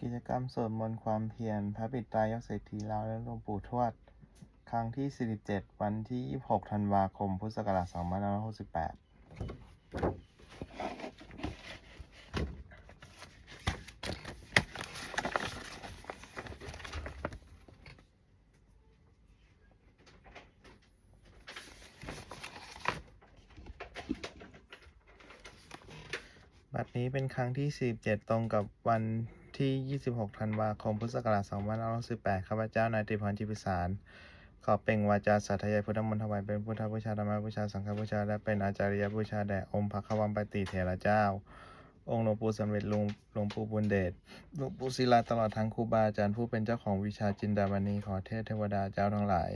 กิจกรรมสวดมนต์ความเพียรพระบิดายกเศรษฐีลาวและหลวงปู่ทวด ครั้งที่ 47 วันที่ 26 ธันวาคม พุทธศักราช2568บัดนี้เป็นครั้งที่ 47 ตรงกับวัน ที่ 26 ธันวาคม พุทธศักราช2568ข้าพเจ้านายติพรจิพิสาร ขอเปล่งวาจาสาธยายพุทธมนต์ถวายเป็นพุทธบูชาธรรมบูชา สังฆบูชา และเป็นอาจาริยบูชาแด่องค์พระควัมปติเถระเจ้า องค์หลวงปู่สำเร็จหลวงหลวงปู่บุญเดช หลวงปู่ศิลาตลอดทั้งครูบาอาจารย์ผู้เป็นเจ้าของวิชาจินดามณีขอเทพเทวดาเจ้าทั้งหลาย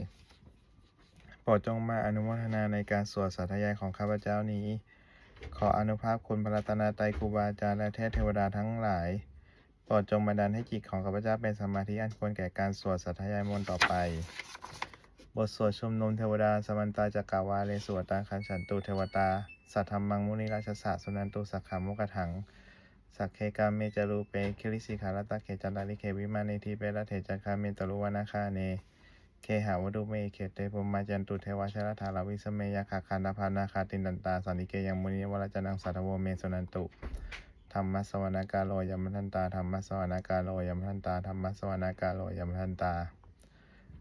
โปรดจงมาอนุโมทนาในการสวดสาธยายของข้าพเจ้านี้ขออนุภาพคุณพระรัตนตรัยครูบาอาจารย์และเทพเทวดาทั้งหลาย โปรดจงบันดาลให้จิตของข้าพเจ้าเป็นสมาธิอันควรแก่การสวดสาธยายมนต์ต่อไป บทสวดชุมนุมเทวดาสมันตาจักรวาเลสวตังคันฉันตุเทวตา สัทธรรมังมุนิราชสะสุนันตุสักขามุกถัง สักเคกามเมจารูเปคิริสิขาลตะเขจันตาลิเควิมานิทีเปรเถจักคาเมตรุวนาคาเน เคหาวดุเมเขตเตปุมมาจันตุเทวชรธาราวิสเมยขาคานาพานาคาตินดันตาสันนิเกยังมุนิวรจนังสัทโวเมสุนันตุ ธรรมสวนาการโลยมทันตาธรรมสวนาการโลยมทันตาธรรมสวนาการโลยมทันตา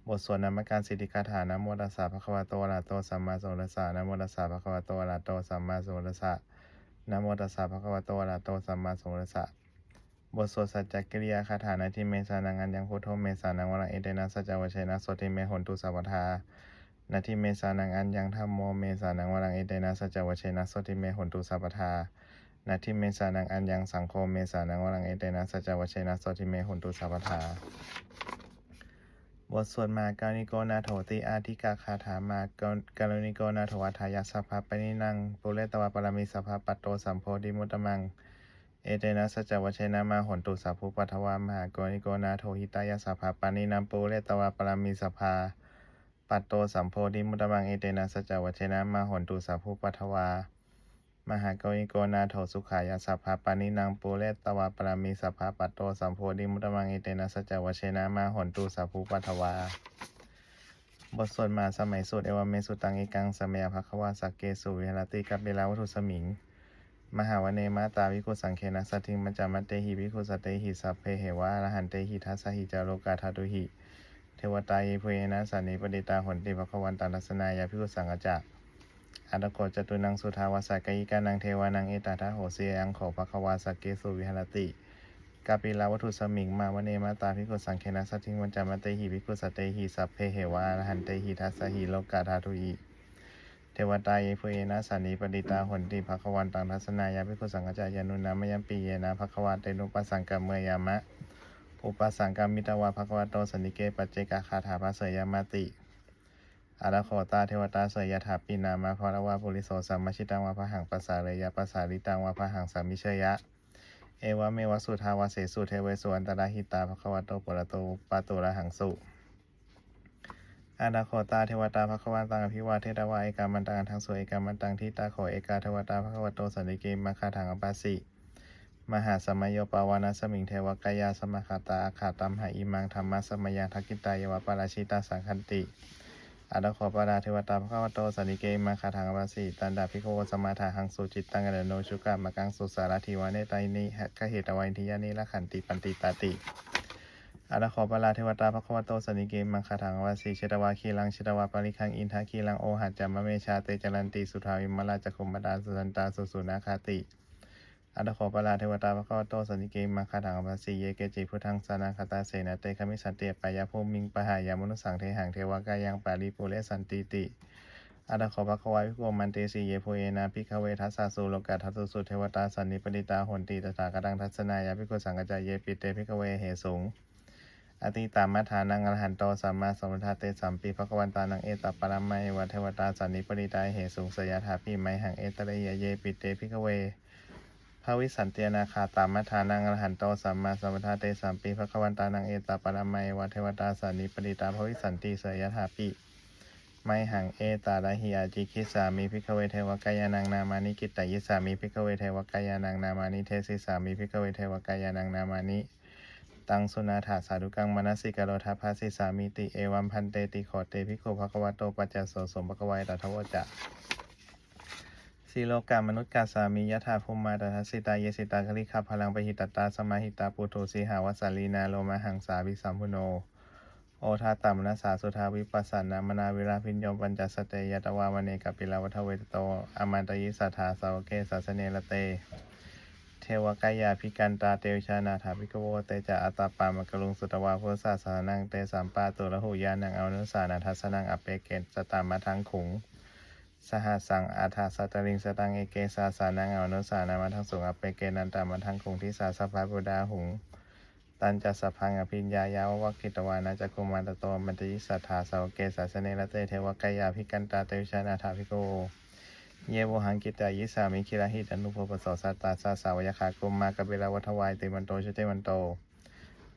บทสวดนามการสิทธิคาถานะโมตัสสะภะคะวะโตอะระโตสัมมาสัมพุทธัสสะนะโมตัสสะภะคะวะโตอะระโตสัมมาสัมพุทธัสสะนะโมตัสสะภะคะวะโตอะระโตสัมมาสัมพุทธัสสะบทสวดสัจจกิริยาคาถานาทิเมสานังอัญญังพุทโธเมสานังวรังเอเตนะสัจจวชัยนะโสติเมหนตุสัพพทานาทิเมสานังอัญญังธัมโมเมสานังวรังเอเตนะสัจจวชัยนะโสติเมหนตุสัพพทา นาทิเมสานังอัญญังสังโฆเมสานังวรังเอเตนะสัจจวชัยนะโสติเมหนตุสัพพทาบทสวดมาการนิโกนาโถติอาทิกาคาถามาการุณิโกนาโถวัฏายาสัพพะปนินังปุเรตวะปรมิสัพพะปัตโตสัมโพธิมุตตมัง เอเตนะสัจวัชนะมาหนตุสัพพุปัทวามหากรณิโกนาโทหิตายาสัพพะปนินัมปุเรตวะปรามิสัพพาปัตโตสัมโพธิมุตตมังเอเตนะสัจจวัชนะมาหนตุสัพพุปัทวา มหากรณิโกนาโทสุขายาสัพพะปานินังปุเรตตวะปรามิสัพพะปัตโตสัมโพธิมุตตมังเอเตนะสัจจวัชนะมาหนตุสัพพุปัทวา บทสวดมาสมัยสุดเอวเมสุตังเอกังสมัยภควาสักเกสุวิหารติกัปเปลาวัตถุสมิง มหาวเนมาตาวิคุสังเคนะสัทธิมัจามัตเตหิวิคุสตเตหิสัพเพเหวะอรหันเตหิทัสหิจาโลกาทาตุหิ เทวตาเยเพนะสันนิปดิตาหนติภควันตันทัสนายาพิคุสังกจัก อัตโกจตุนังสุทาวาสกยิกานังเทวานังเอตาทะโหเสยังขอภควาสักเกสุวิหารติกาปิลาวัตถุสมิงมาวเนมาตาพิคุสังเคนะสัทธิมัจจามเตหิวิคุสตเตหิสัพเพเหวะหันเตหิทัสสหิโลกาทาตุหิเทวตาเยพุเอนะสันนิปดิตาหนติภควันตังทัสนายาภิกุสังฆจายานุนามยัมปีเยนะภควาเตนุปัสสังกัมเมยามะ อุปสังกัมมิตวาภควาโตสันนิเกปัจเจกาคาถาภาเสยามติ อาราโคตาเทวตาเสยยถาปีนามาภรวาปุริโสสัมมชิตังวาพหังปัสสาเรยะปัสสาริตังวาพหังสามิเชยะ เอวะเมวะสุทาวาเสสุเทเวสุอันตราหิตาภควาโตปุระโตปาตุระหังสุอาดาโคตาเทวตาภควาตังอภิวาเทตวาเอกามันตังอันทังสวยเอกามันตังทิตาโขเอกาเทวตาภควโตสันติเกมาคาถังอปัสสิมหาสมัยโยปาวานาสมิงเทวกายาสมคาตาอาขาตัมหาอิมังธรรมะสมยังทักกิตายยวปาราชิตาสังคันติ อาดาโคปาราเทวตาภควโตสันิเกมาคาถังอปัสสิตันดาภิกขวสมาถาหังสุจิตตังกะโนชุกะมะกังสุสารทิวาเนตายนิหะกะเหตวัยทิยานิละขันติปันติตาติอาราขอปลาเทวตาภควโตสนิเกมังคาถังวาสีเชตวาคีลังเชตวาปริคังอินทาคีลังโอหัจจามะเมชาเตจรันติสุทาวิมลาจคุมบดาสุสันตาสุสุนาคาติ อาราขปลาเทวตาภควโตสันติเกมังคาถังวาสีเยเกจิพุทธังสานาคาตาเสนาเตคมิสันเตปายาภูมิงปะหายามนุสังเทหังเทวกายังปาริปุเรสันติติอาราขอภควาวิโกมันเตสีเยโพเยนาพิกเวทัสสาสุโลกาทัสสุสุเทวตาสันนิปดิตาหนติตถาคตังทัศนายาภิกขุสังกจายเยปิเตพิกเวเหสุงอติตามัทานังอรหันโตสัมมาสัมพุทธาเตสัมปีภควันตานังเอตปะระมัยวะเทวตาสันนิปริตาเหสุงสยถาพิไมหังเอตระเยเยปิเตพิกเว ภวิสันเตียนาคาตามัทานังอรหันโตสัมมาสัมพุทธาเตสัมปีภควันตานังเอตาประมัยวะเทวตาสันนิปริตาภวิสันติสยถาปิไมหังเอตาระหิยาจิคิสามิพิกเวเทวกายานังนามานิกิตตยิสามิพิกเวเทวกายานังนามานิเทศิสามิพิกเวเทวกายานังนามานิตังสุนาถาสาธุกังมนสิกโรทาภาสิสามิติเอวัมพันเตติโขเตภิกขุภควโตปัจจโสสมภควายตถาวจะ สีโลกามนุษย์กาสามียะถาภูมิมาตทัสสิตา เยสิตาคลิขาพลังปหิตตา สมาหิตาปุถุสีหาวสาลีนาโลมาหังสาวิสัมพุโน โอทาตัมนัสาสุทาวิปัสสนามนาวิราพิญโยปัญจสเตยตวาวเนกปิลาวัฏเวตโตอมันตยิสัทธาสาวเกสัสเนละเต เทวกายาภิกันตาเตวชานาถาภิกโวเตจะอัตตปามกลุงสุตวาพุทธศาสนังเตสัมปาตุระหุยานังอนุสานาทัสนังอเปเกตสตามาทังขุง สหสังอาถาสตริงสตังเอเกสาสานังอนุสานามาทังสุงอเปเกนันตามาทังขุงทิสาสภาบุดาหุง ตันจะสพังอภิญญายาววักขิตวานาจักุมารตโตมันตยิสัทธาสาวเกสัสเนละเตเทวกายาภิกันตาเตวิชานาถาภิโวเยโวหังกิตายิสามิคิราหิตอนุภปสสัตตาสาสาวยคากุมมากบิลาวัฏวายติมันโตชุติมันโต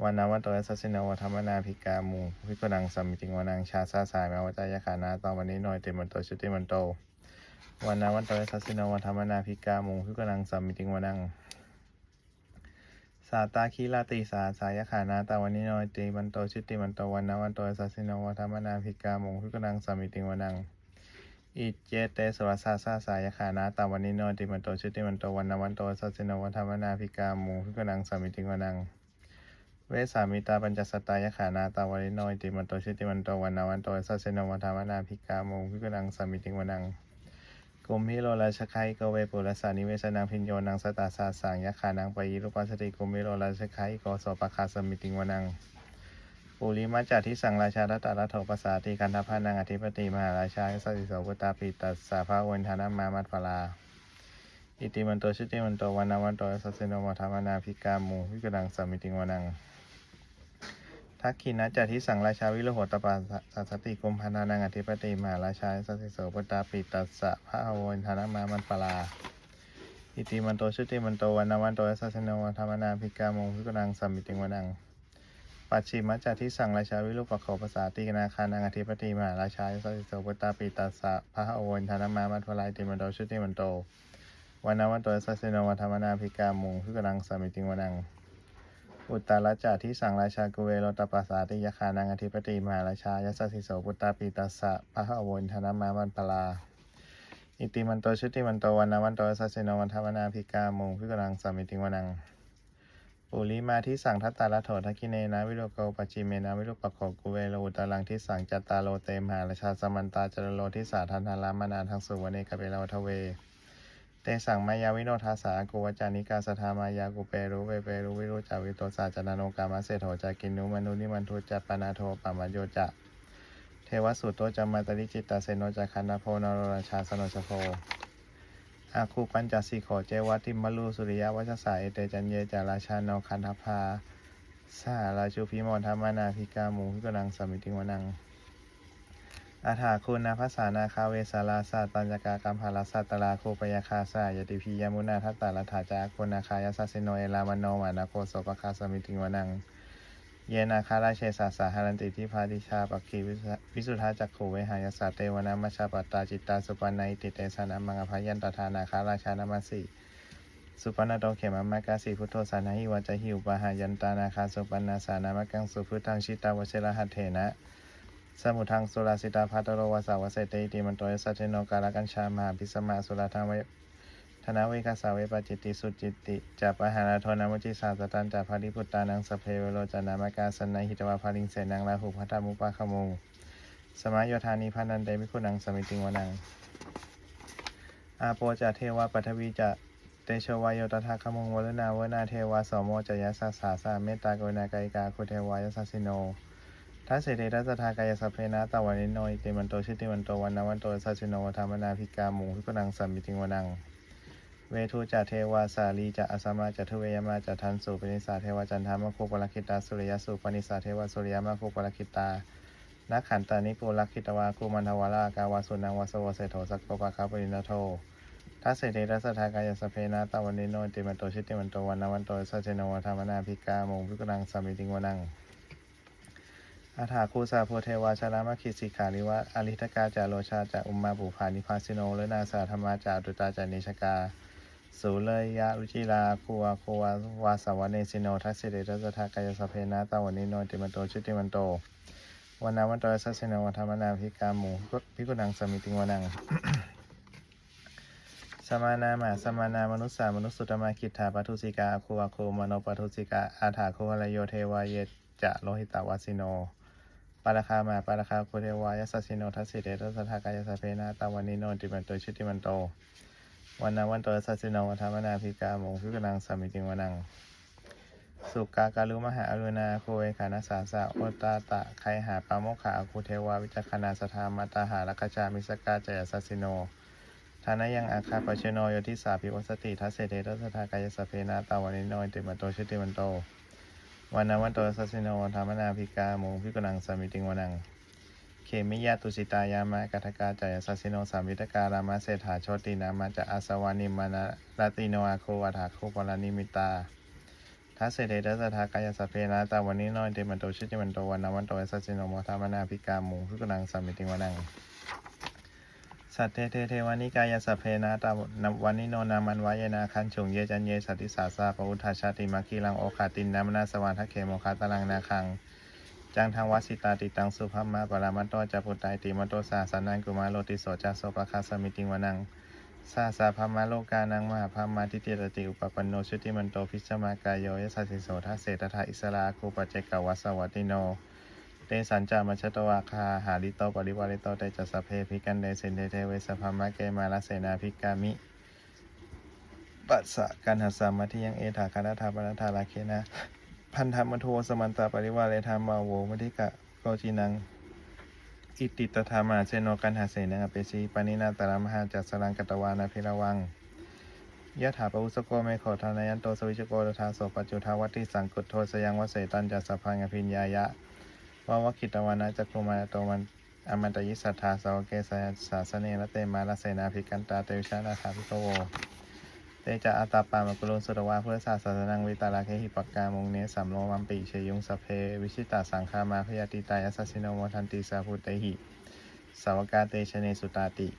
วันนาวันโตยัสสินวัธรรมนาภิกามูวิปนังสัมมิติงวนังชาซาสายมาวัจายคานาตอนวันนี้หน่อยติมันโตชุติมันโตวันนาวันโตยัสสินวัธรรมนาภิกามูวิปนังสัมมิติงวนังสาตาคีลาติสาสายขานาตาวันนี้หน่อยติมันโตชิติมันโตวันนาวันโตยัสสินวัธรรมนาภิกามูวิปนังสัมมิติงวนังอิเจเตสวัสสาสาสายขานาตาวันนิโนติมันโตชุติมันโตวันนาวันโตสัสสินวัฒมนาภิกามูพิกนังสามิติงวนัง เวสามิตาปัญจสตายขานาตาวันนิโนยติมันโตชุติมันโตวันนาวันโตสัสสินวัฒมนาภิกามูพิกนังสามิติงวนังกุมพิโรราชคัยกเวปุรสานิเวสนังพิญโยนังสตาสาสังยขานังปยิรุปัสสติกุมพิโรราชคัยโกโสปะคาสมิติงวนังปุริมาจาทิสังราชารัตตารัตโถปสาติกันทพานังอธิปติมหาราชาสัสิโสพุตตาปิตัสสาภาวันธานามามัตปลาอิติมันโตชิติมันโตวันนาวันโตสัสสิโนวัฏามนาภิกามูวิกดังสามิติงวนัง ทักขินะจาทิสังราชาวิโรโหตปาสัสสติกุมพานานังอธิปติมหาราชาสัสิโสพุตตาปิตัสสะภาวันธานามามัตปลาอิติมันโตชิติมันโตวันนาวันโตสัสสิโนวัฏามนาภิกามูวิกดังสามิติงวนังปัจฉิมจาทิสังราชาวิรุปโขภาษาติกนาคานังอธิปติมหาราชาสัสิโสปุตตาปิตัสสะพระอวันธนามามัทวลายติมันโตชุติมันโตวันนาวันโตสัสสิโนวัฒมนาภิกามงพิกนังสามิติงวนัง อุตตรจาทิสังราชากุเวโรตปัสสาติยคานังอธิปติมหาราชายสัสสิโสปุตตาปิตัสสะพระอวนธนามามัทลาอิติมันโตชุติมันโตวันนาวันโตสัสสิโนวัฒมนาภิกามุงพิกนังสามิติงวนังปุริมาที่สั่งทัตตาลโถทักกิเนนะวิโรโกปจิเมนะวิโรปโขกุเวโลอุตลังที่สั่งจัตตาโลเตมหาราชาสมันตาจรโลที่สาทันทารามานาทังสุวเนกเปลาวทเว เตสังมายาวิโนทาสากุวจานิกาสทามายากุเปรุเวเปรุวิรุจาวิโตสาจนาโนกามาเสโถจากินุมนุนิมันทุจัปปนาโทปามโยจะ เทวสุตโตจามาตริจิตตาเซโนจาคันนาโพนโรราชาสนชโพอาคูปัญจสีโขเจวัติมลูสุริยวัชสาเอเตจันเยจาราชาโนคันธพาสาราชูพิมอนธรรมนาภิกามูพิกนังสมิติวนัง อาถาคุณนาภาษานาคาเวสาราสาตัญญกากัมภาลาสัตตลาโคปยาคาสายติพียมุนาทัตตาลถาจาคุณนาคายาสสิโนเอลามโนมานาโคโสปคาสมิติงวนัง เยนาคาราเชสาสาหารันติทิพาดิชาปักขีวิสุทธาจักขูเวหายาสาเตวนามัชาปตาจิตตาสุปนไนติเตสานามังอภยันตทานาคาราชานามาสีสุปนาโตเขมามากาสีพุทโธสานาหิวัจหิวปะหายันตานาคาสุปนาสานามกังสุพุทธังชิตาวเชรหัตเถนะ สมุทังสุราสิตาภัตโรวาสาวเสเตติมันโตยสัจเจโนกาลกัญชามหาพิสมาสุราทังเวธนาเวคาสาเวปจิตติสุจิตติจัปปะหานาโทนามจิสาสตันจัปภาริพุตตานังสเพเวโรจานามกาสนัยหิตวาภาริงเสนังลาหุพัทธมุปาขโมสมัยโยธานิพันนันเตมิคุนังสมิติงวนัง อาโปจะเทวาปัทวีจะเตโชวายโยตถาคมงวรนาเวนาเทวาสโมจะยะสาสาสาเมตตากรุณากายกาคุเทวายสัสสิโน ทัสเสเตทัสทากายสัพเพนะตะวันนิโนอิติมันโตชิติมันโตวันนาวันโตสัสสิโนธรรมนาภิกามุงพิกุนังสัมมิติงวนัง เวทุจะเทวาสาลีจะอสมาจะทุเวยมาจะทันสุปนิสาเทวจันทามะคุปลคิตาสุริยสุปนิสาเทวสุริยมะคุปลคิตานักขันตานิปุลคิตวาคุมันทวารากาวาสุนังวาสวเสโทสักปปะคาปรินโททัสเสเตทัสทากายสพเพนะตะวันนิโนติมันโตชิติมันโตวันนาวันโตสัจเจโนวธรรมนาภิกามุงพิกนังสัมมิติงวนัง อาถาคูสาโพเทวาชารามคิสิขาริวะอริทกาจาโลชาจาอุมมาบุภานิพาสิโนเละนาสาธรรมาจาตุตาจานิชกาสสุเลยยะรุจิลาคูวาคูวาวาสาวเนสิโนทัสสิเดทัสทากายสเพนะตาวันนิโนติมันโตชุติมันโตวันนาวันโตสัสสิโนวัฒมนาพิกามูพิกุนังสมิติงวนังสมานามาสมานามนุสสามนุสสุตมาคิทธาปัทุสิกาคูวาโคมโนปัทุสิกาอาถาโควลโยเทวาเยจะโลหิตาวาสิโน ปาราคามาปาราคาโคเทวายสัสสิโนทัสสิเดทัสทากายสัพเพนะตาวันนิโนติมันโตชุติมันโตวันนาวันโตสัสสิโนวัฒมนาพิกามงพิกนังสามิติงวนังสุกาการุมหาอรุณาโคเวคานาสาสะโอตาตะไคหาปาโมขาคุเทวาวิจักขณาสธามาตาหาลักขจามิสกาจยสัสสิโนทานายังอาคาปชโนโยทิสาภิวัสติทัสเสเดทัสทากายสัพเพนาตาวันนิโนติมันโตชิติมันโต วันนาวันโตสัสสิโนวัฒมนาพิกามงพิกนังสามิติงวนัง เขมิยาตุสิตายามะกัทกาจายสัสโนสามิตการามะเศรษฐาโชตินามาจะอาสวานิมานะลาติโนอาโควาถาโคปลานิมิตาทัสเสเดทัสทากายสัพเพนะตาวันนี้น้อยเดมันโตชิจิมันโตวันนาวันโตสัสสิโนโมทามนาพิกามูพิกนังสามิติงวนัง สัตเทเทเทวานิกายสัพเพนะตาวันนิโนนามันวายนาคันฉงเยจันเยสัตติสาสาปุทาชาติมัคคีลังโอคาตินนามนาสวรรทเขโมคาตลังนาคังจังทางวัสิตาติตังสุภามาปรามันโตจัปุตตายติมันโตสาสานังกุมาโลติโสจัสโสปะคาสมิติงวนังสาสาพามาโลกานังมหาพามาทิเตรติอุปปันโนชุติมันโตพิชมากายโยยสัสสิโสทัสเสตถาอิสราคูปเจกวัสสวัติโน เตสัญจามัชตวาคาหาริโตปริวาริโตเตจัสสพเพพิกันเดเซนเดเทเวสภามะเกมาลเสนาภิกามิปัสสะกันหัสสามัทิยังเอถาคานาธาปนาธาลาเคนะ พันธมโทสมันตาปริวาเลธรรมาโวมทิกะโกจินัง อิติตถามาเชโนกันหาเสนังอเปชีปานินาตารมหาจัสสรังกตวานาพิระวังยะถาปอุสโกเมโขทานายันโตสวิชโกตถาโสปัจจุทาวัติสังกุตโทสยังวเสตันจัสสะพังอภิญญายะ วาวคิตวานะจักรุมาโตมันอมันตยิสัทธาสาวเกสยสาสเนละเตมาลเสนาภิกันตาเตวิชานาคาภิกโวเตจะอาตาปามกุลุสุรวาเพื่อศาสนานังวิตาลาเคหิปกามงเนสัมโลมัมปิเชยุงสเพ วิชิตาสังคามาพยาติตายัสสิโนโมทันติสาภูเตหิสาวกาเตชเนสุตาติ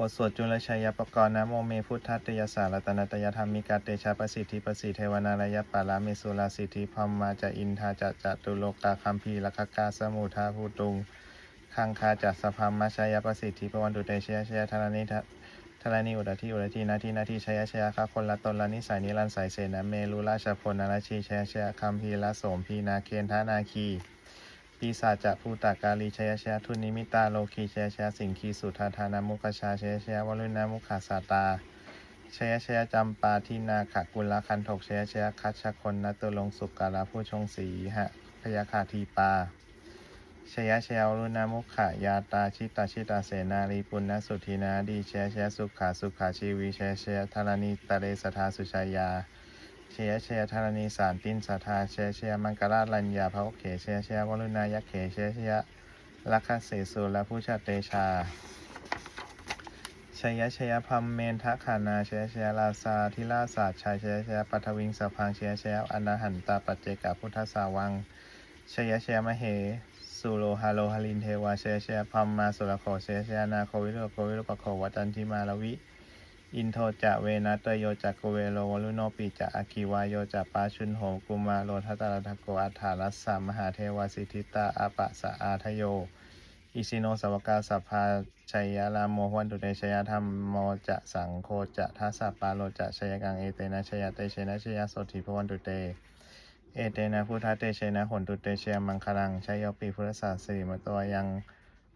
บทสวดจุลชัยปกรณ์นะโมเมพุทธตยสารตนตยธรรมิกาเตชะประสิทธิประสิทธิเทวนาลยปาลาเมสุลาสิทธิพมมาจะอินทาจะจะตุโลกาคัมพีลคกกาสมุทาภูตุงคังคาจัสพัมมาชายประสิทธิปวันตุเตเชยชยธารณิทะธรณีอุดาที่อุดทีนาทีนาทีชยชยคะคนละตนละนิสัยนิรันสายเสนาเมรุราชพลนาราชีชยชยคัมพีละโสมพีนาเคนทานาคี ปีศาจจะภูตากาลีชยชยทุนิมิตาโลคีชยชยสิงคีสุธาธานามุขชาชยชยวรุณามุขาสาตาชยชยจำปาทินาขกุลคันถกชยชยคัชคนนตุลงสุกาลาผู้ชงสีหะพยาคาทีปาชยชยารุณามุขายาตาชิตาชิตาเสนารีปุณณสุทินาดีเชยชยสุขาสุขาชีวีเชยชยธารณีตะเรสทาสุชายา เชยเชยธารณีสารตินสทาเชยเชยมังกราลัญญาภวเขเชยเชยวรุณายักเขเชยเชยลักขเสสุและผู้ชาเตชาชยชยพัมเมนทขานาชยชยลาซาทิลาศาสตร์ชายชยชยปัทวิงสพังชยชยอนาหันตาปัจเจกพุทธสาวังชยชยมเหสุโลฮาโลฮาลินเทวาเชยเชยพัมมาสุรโคเชยเชยนาโควิโรโควิโรปโควัตันทิมาลวิ อินโทจะเวนัตโยจะโกเวโลวลุโนปิจะอาคิวายโยจะปาชุนโหกุมาโลทัตตาทโกอัฏฐารัสสามหาเทวสิทธิตาอาปะสะอาทโย อิสิโนสวกาสัพพาชัยยาลามโมหวันตุเตชยธรรมโมจะสังโคจะทัสสะปาโลจะชยกังเอเตนะชยเตเชนะชยสถิพวันตุเต เอเตนะพุทธเตเชนะหนตุเตเชยมังคลังชัยโยปีพุทธศาสสิริมตัวยัง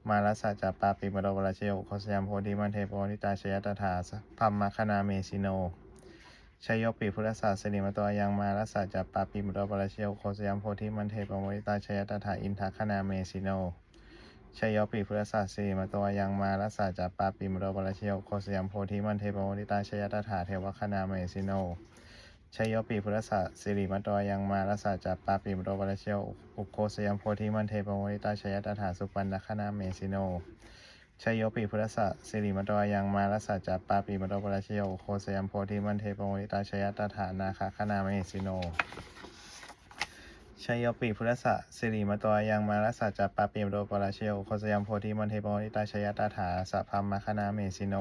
มาลสัจจปาปิมโรวราเชโยโคสยามโพธิมันเทปวนิตาชยตถาพัมมาคณาเมสิโนชยโยปีพุทธศาสสิมตัวยังมาลสัจจปาปิมโรวราเชโยโคสยามโพธิมันเทปวนิตาชยตถาอินทคณาเมสิโนชยปีพุทธศาสสีมาตัวยังมารัสสาจัปาปิมโรบรเชียวโคสยามโพธิมันเทปโมนิตาชยตถาเทวคณาเมสิโน ชยโยปีพุทธศาสสิริมาตัวยังมารัสาจัปปาปิมโรบรเชียวอุโคสยามโพธิมันเทปโมนิตาชยตถาสุปันนคณาเมสิโนชยโยปีพุทธศาสสิริมาตัวยังมารัสาจัปปาปิมโรบรเชียวอุโคสยามโพธิมันเทปโมนิตาชยตถานาคคณาเมสิโนชยโยปีพุทธะสิริมาตัวยังมารัสสะจัปาปิมโรปราเชโยโคสยามโพธิมันเทปโมนิตาชยตาถาสัพพมมคณาเมสิโน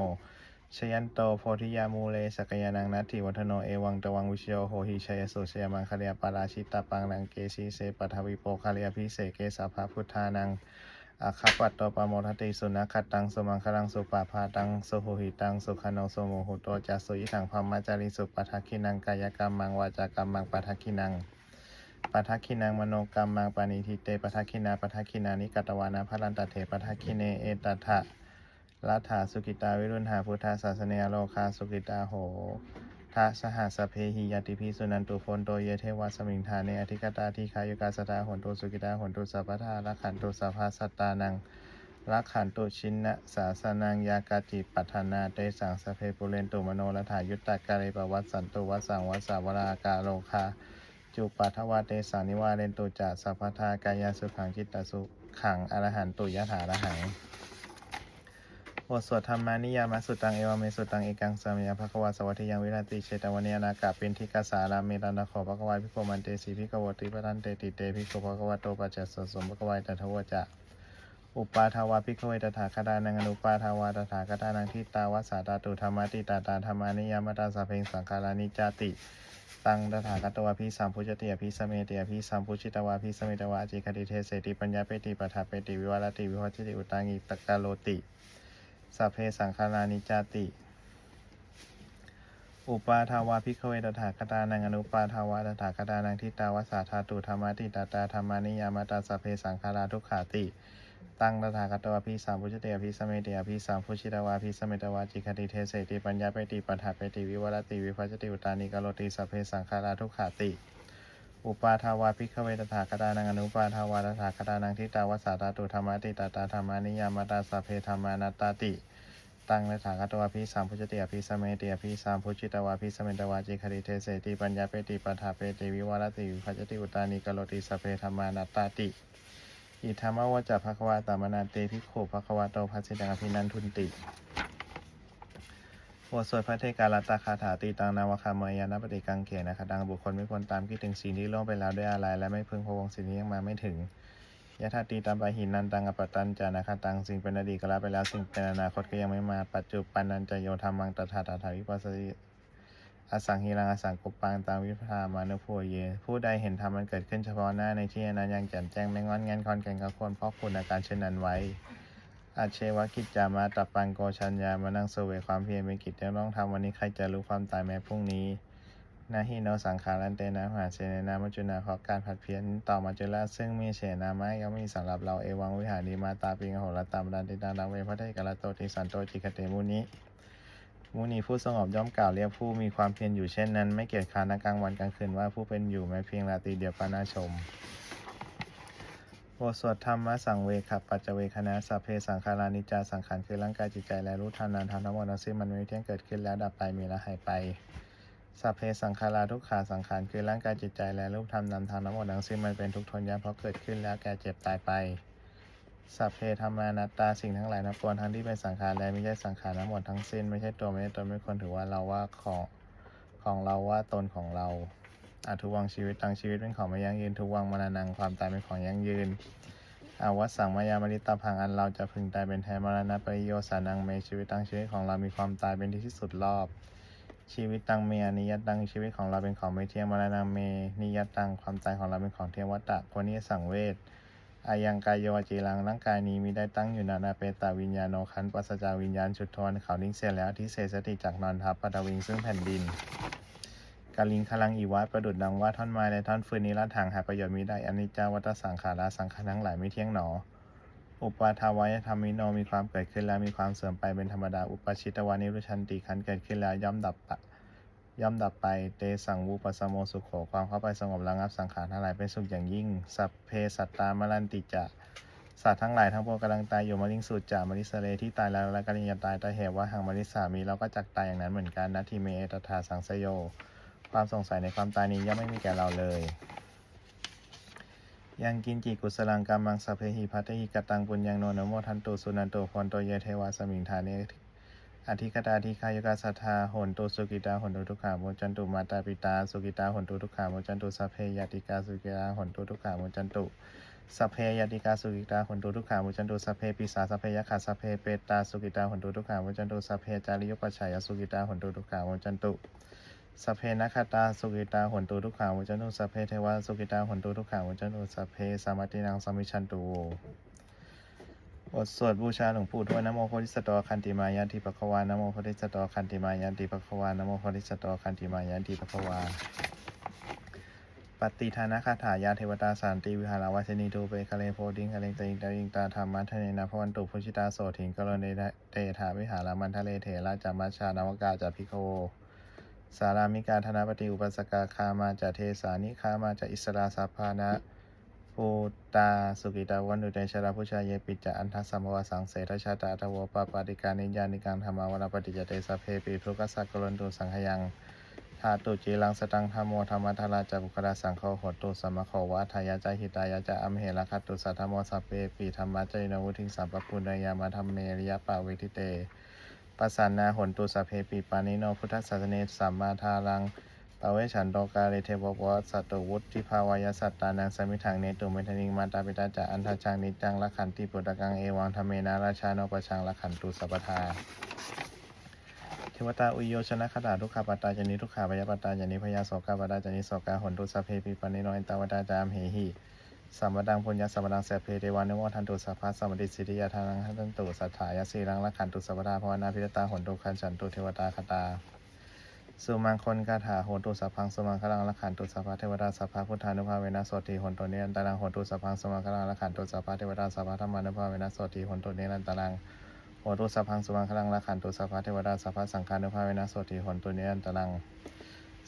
ชยันโตโพธิยามูเลสกยานังนัตถิวัฒโนเอวังตวังวิชโยโหหิชัยสุชยมังคเลียปาราชิตาปังนังเกสีเสปทวิโปคาเลียพิเศษเกสาภาพุทธานังอาคาปัตโตปโมทติสุนัขตังสุมังคลังสุปาพาตังสุโหหิตังสุขโนสุโมหุโตจัสุยิถังพมมาจาริสุปทักขินังกายกรรมังวาจากรรมังปทักขินังปทักขินังมโนกรรมังปานิทิเตปทักขินาปทักขินานิกัตวานาพลันตเถปทักขิเนเอตถะ ลัทธาสุกิตาวิรุณหาพุทธาศาสเนยโลคาสุกิตาโหทะสหัสเพหิยติพิสุนันตุพนโตเยเทวสมิงธาเนอธิกตาทีคายุกาสตาหนตุสุกิตาหนตุสัพพทาลักขันตุสัพพสัตตานังลักขันตุชินนะสาสนังยากาจิปัฏนาเตสังสเพปุเรนตุมโนรัฐายุตตะกะเรปวัสสันตุวัสสังวัสสาวรากาโลคาจุปัทวาเตสานิวาเรนตุจะสัพพทากายสุขังจิตตสุขังอรหันตุยะถาระหัง บทสวดธรรมานิยามาสุตัง เอวเมสุตัง เอกังสามียภควาสวัสดิยังวิรติเชตวันเนยนากาเป็นทิกาสาราเมตันตะขอภควายพิโกมันเตสีพิกวติปทันเตติเตพิโกภควโตปัจจสสมภควายตถวจะอุปาทาวาพิกเวตถาคตานังอนุปาทาวาตถาคตานังทิตาวสาตาตุธรรมติตาตาธรรมานิยามตาสพเพงสังขารานิจติตังตถาคตวาพิสัมพุจติอภิสเมติอภิสัมพุชิตวาพิสเมตวาจิคติเทเสติปัญญาเปติปัฏฐาเปติวิวัรติวิวัชติอุตังอิตกาโลติ สัพเพสังขารานิจาติ อุปาทาวาพิกเวตถาคตานังอนุปาทาวาตถาคตานังทิตาวาสาธาตุธรรมติตาตาธรรมานิยามตาสัพเพสังขาราทุกขาติ ตังตถาคตวาพิสัมพุจติอภิสเมเติอภิสัมพุชิตวาพิสเมตวาจิคติเทเสติปัญญาเปติปัฏฐาเปติวิวัรติวิภัชติอุตานิกโลติสัพเพสังขาราทุกขาติ อุปาทาวาพิกเวตถาคตานังอนุปาทาวาตถาคตานังทิตาวาสาธาตุธรรมติตาตาธรรมานิยามตาสเพธรรมานาตาติ ตังตถาคตวาพิสัมพุจติอภิสเมติอภิสัมพุชิตวาพิสเมตวาจิคติเทเสติปัญญาเปติปัฏฐาเปติวิวัรติวิภัชติอุตานิกโลติสเพธรรมานาตาติ อิธรรมวจจะภควาตามนาเตภิกขุภควาโตภัสสิตังอภินันทุนติ บทสวดพระเทกาลตาคาถาตีตังนาวคามายานปฏิกังเขนะคะดังบุคคลไม่ควรตามคิดถึงสิ่งที่ล่วงไปแล้วด้วยอะไร และไม่พึงพะวงสิ่งนี้ยังมาไม่ถึงยะธาตีตามปะหินนันตังอปปตันจานาคาตังสิ่งเป็นอดีตก็ละไปแล้วสิ่งเป็นอนาคตก็ยังไม่มาปัจจุปันนันจะโยธรรมังตถาตถาวิปัสสติอสังหิรังอสังกุปปังตามวิพามานุโพเย ผู้ใดเห็นธรรมมันเกิดขึ้นเฉพาะหน้าในที่นั้นยังแจ่มแจ้งไม่งอนงันคอนแก่นกับคนเพราะคุณอาการเช่นนั้นไว้ อาเชวกิจจามาตับปังโกชัญญามานั่งเสวยความเพียรเป็นกิจที่ต้องทำวันนี้ใครจะรู้ความตายแม้พรุ่งนี้นาฮิโนสังขารันเตนะมหาเสนนามัจุนาเพราะการผัดเพี้ยนต่อมาจุลาซึ่งมีเสนาไม้ย่อมมีสำหรับเราเอวังวิหารีมาตาปิงโหรตามดันติตาดังเวพระเทกาลโตติสันโตจิคเตมุนิมุนีผู้สงบย่อมกล่าวเรียกผู้มีความเพียรอยู่เช่นนั้น ไม่เกียจคร้านกลางวันกลางคืนว่าผู้เป็นอยู่แม้เพียงราตรีเดียวปานาชม สวดธรรมะสังเวคับปัจจเวคณะสัพเพสังขารานิจจาสังขารคือร่างกายจิตใจและรู้ธรรมนานธรรมทั้งหมดทั้งสิ้นมันไม่เที่ยงเกิดขึ้นแล้วดับไปมีและหายไปสัพเพสังขาราทุกขาสังขารคือร่างกายจิตใจและรูปธรรมนามธรรมทั้งหมดทั้งสิ้นมันเป็นทุกทนยากเพราะเกิดขึ้นแล้วแก่เจ็บตายไปสัพเพธรรมานัตตาสิ่งทั้งหลายนับปวงทั้งที่เป็นสังขารและไม่ใช่สังขารทั้งหมดทั้งสิ้นไม่ใช่ตัวไม่ใช่ตนไม่ควรถือว่าเราว่าของของเราว่าตนของเรา อาทุวังชีวิตตั้งชีวิตเป็นของไม่ยั่งยืนทุวังมรณังความตายเป็นของยั่งยืนอาวัสสังมายามริตาพังอันเราจะพึงตายเป็นแทนมรณะปริโยสานังเมชีวิตตั้งชีวิตของเรามีความตายเป็นที่ที่สุดรอบ ชีวิตตังเมอนิยตตังชีวิตของเราเป็นของไม่เที่ยงมรณะเมนิยตตังความตายของเราเป็นของเที่ยงวัตตะควรนี้สังเวชอายังกายโยจีรังร่างกายนี้มีได้ตั้งอยู่นานาเปตาวิญญาโนคันปัสสจาวิญญาณชุดทวนเขานิ่งเสียแล้วที่เสสติจากนอนทับปฐวิงซึ่งแผ่นดิน กาลิงคลังอีวัตประดุดดังว่าท่อนไม้และท่อนฟืนนี้ละทางหาประโยชน์มีได้อนิจจาวัตสังขาราสังขารทั้งหลายไม่เที่ยงหนอ อุปาทาวายธรรมิโนมีความเกิดขึ้นแล้วมีความเสื่อมไปเป็นธรรมดา อุปชิตวานิรุชันติขันเกิดขึ้นแล้วย่อมดับปะย่อมดับไป เตสังวูปสโมสุขโข ความเข้าไปสงบระงับสังขารทั้งหลายเป็นสุขอย่างยิ่ง สัพเพสัตตามรันติจะ สัตว์ทั้งหลายทั้งปวงกำลังตายอยู่มริงสูตรจามริสเลที่ตายแล้วและกำลังจะตายแต่เหตุว่าหางมริสามีเราก็จักตายอย่างนั้นเหมือนกันนาทีเมเอตถาสังสโย ความสงสัยในความตายนี้ย่อมไม่มีแก่เราเลย ยังกินจิกุสลังกรรมังสพเพหิพัตหิกตังปุญญังโนนโมทันตุสุนันตุพรโตเยเทวาสมิงธาเนอธิคตาธิคายกาสัทธาหนตุสุกิตาหนตุทุกขาโมจันตุมาตาปิตาสุกิตาหนตุทุกขาโมจันตุสัพเพยติกาสุกิตาหนตุทุกขาโมจันตุสัพเพยติกาสุกิตาหุนตุทุกขามุจันตุสัพเพปิสาสัพเพยขัสสัพเพเปตตาสุกิตาหุนตุทุกขามุจันตุสัพเพจาริยุปชายสุกิตาหุนตุทุกขามุจันตุ สัพเพนัคตาสุกิตาหุนตุทุกขามุจันุสัพเพเทวาสุกิตาหุนตุทุกขามุจันุสัพเพสามัตินังสมิชันตุบทสวดบูชาหลวงปู่ทวดนะโมโพธิสตว์คันติมายันติปะควานะโมโพธิสตว์คันติมายันติปะควานะโมโพธิสตว์คันติมายันติปะควาปฏิทานะคาถายาเทวตาสานติวิหาราวาสนีตูเปคะเลโพดิงคะเลงติงตาอิงตาธรรมะทะเนนะพวันตุพุชิตาโสถิงกรณีเตถาวิหารามันทะเลเถระจามัชชานวกาจาพิโค สารามิกาธนปฏิอุปสกาคามาจาเทสานิคามาจาอิสราสัพพานะปูตาสุกิตาวันดุเตชราพุชาเยปิจจาอันทัสสมวสังเสทชาตาทวปปาติการนิยานิกังธรรมาวรปฏิจจเตสเพปิทุกขสักกรนตุสังขยังธาตุจีรังสตังธรรมโมธรรมทราจบุคลาสังโฆโหตุสมมโควะทายาจาหิตายาจะอัมเหระคัตตุสัทธโมสัพเพปีธรรมะจยนวุทิงสัมปปุณยามาธรรมเมริยปาเวทิเต ปัสสันนาหนตุสัพเพปีปานิโนพุทธศาสเนสัมมาทารังปเวชันโตกาเลเทวปวัสสตุวุฒิภาวายสัตตานังสมิทังเนตุเมทนิงมาตาปิตาจะอันทจังนิจังละขันติปุตตะกังเอวังธรรมเมนาราชาโนปชังละขันตุสัพทาเทวตาอุโยชนะคตาทุกขาปตาจานิทุกขาพยาปตาจานิพยาโสกาปตาจานิโสกาหนตุสัพเพปิปานิโนอินตาวตาจามเหหิ สัมปดังพุญญาสัมปดังแสพเพเทวานุโมทันตุสัพพะสัมปติสิทธิยาทานังหันตุสัทธายาสีรังละขันตุสัพพทาภาวนาพิรตาหนตุคันฉันตุเทวตาคตาสุมังคลคาถาโหนตุสัพพังสุมังคลังละขันตุสัพพะเทวดาสัพพะพุทธานุภาเวนะโสติหนตุเนรันตารังโหนตุสัพพังสุมังคลังละขันตุสัพพะเทวดาสัพพะธรรมานุภาเวนะโสติหนตุเนรันตารังโหตุสัพพังสุมังคลังละขันตุสัพพะเทวดาสัพพะสังฆานุภาเวนะโสติหนตุเนอันตรัง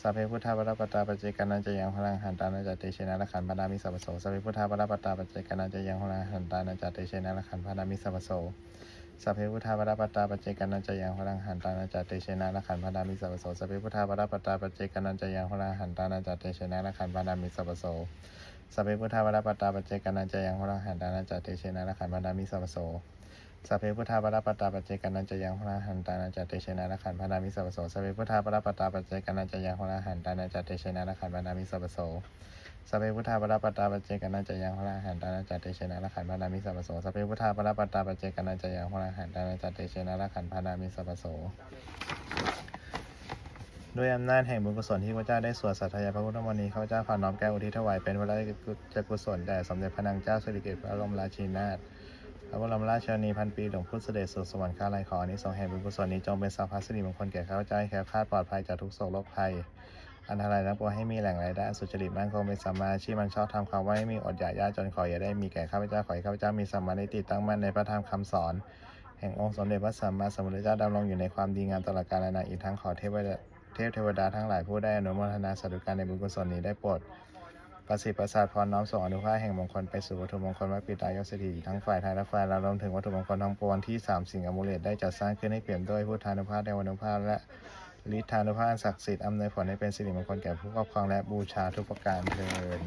สัพเพพุทธาปรปตตาปัจเจกานันจะยังพลังหันตานาจเตเชนะละขันพานามิสัพโสสัพเพพุทธาปรปตตาปัจเจกานันจะยังพลังหันตานาจเตเชนะละขันพานามิสัพโสสัพเพพุทธาปรปตตาปัจเจกานันจะยังพลังหันตานาจเตเชนะละขันพานามิสัพโสสัพเพพุทธาปรปตตาปัจเจกานันจะยังพลังหันตานาจเตเชนะละขันพานามิสัพโสสัพเพพุทธาปรปตตาปัจเจกานันจะยังพลังหันตานาจเตเชนะละขันพานามิสัพโส สัพเพพุทธาปรปตตาปัจเจกันันจะยังพระหันตานาจเตเชนะละขันพนามิสัพโสสัพเพพุทธาปรปตตาปัจเจกันันจะยังพระหันตานาจเตเชนะละขันพนามิสัพโสสัพเพพุทธาปรปตตาปัจเจกันันจะยังพระหันตานาจเตเชนะละขันพนามิสัพโสสัพเพพุทธาปรปตตาปัจเจกันันจะยังพระหันตานาจเตเชนะละขันพนามิสัพโสด้วยอำนาจแห่งบุญกุศลที่พระเจ้าได้สวดสัตยาพระพุทธมณีข้าพเจ้าขอน้อมแก้วอุทิศถวายเป็นพระราชกุศลแด่สมเด็จพระนางเจ้าสิริกิติ์พระบรมราชินีนาถ พระบรมราชชนีพันปีหลวงพุทธเสด็จสู่สวรรคาลัยขออานิสงส์แห่งบุญกุศลนี้จงเป็นสาภัสสิริมงคลแก่ข้าพเจ้าให้แคล้วคลาดปลอดภัยจากทุกโศกโรคภัย อันตรายทั้งปวงให้มีแหล่งรายได้สุจริตมั่นคงเป็นสัมมาอาชีพมันชอบทำความว่าให้มีอดอยากยากจนขออย่าได้มีแก่ข้าพเจ้าขอให้ข้าพเจ้ามีสัมมาทิฏฐิตั้งมั่นในพระธรรมคำสอน แห่งองค์สมเด็จพระสัมมาสัมพุทธเจ้าดำรงอยู่ในความดีงามตลอดกาลนานอีกทั้งขอเทพเทพเทวดาทั้งหลายผู้ได้อนุโมทนาสาธุการในบุญกุศลนี้ได้โปรด ประสิทธิ์ประสาทพรน้อมส่งอนุภาพแห่งมงคลไปสู่วัตถุมงคลวัดปิตายศถีทั้งฝ่ายไทยและฝ่ายลาวรวมถึงวัตถุมงคลทั้งปวงที่สามสิ่งอมูลเลตได้จัดสร้างขึ้นให้เปลี่ยนด้วยพุทธานุภาพเดวานุภาพและฤทธานุภาพศักดิ์สิทธิ์อำนวยผลให้เป็นสิริมงคลแก่ผู้ครอบครองและบูชาทุกประการเทิน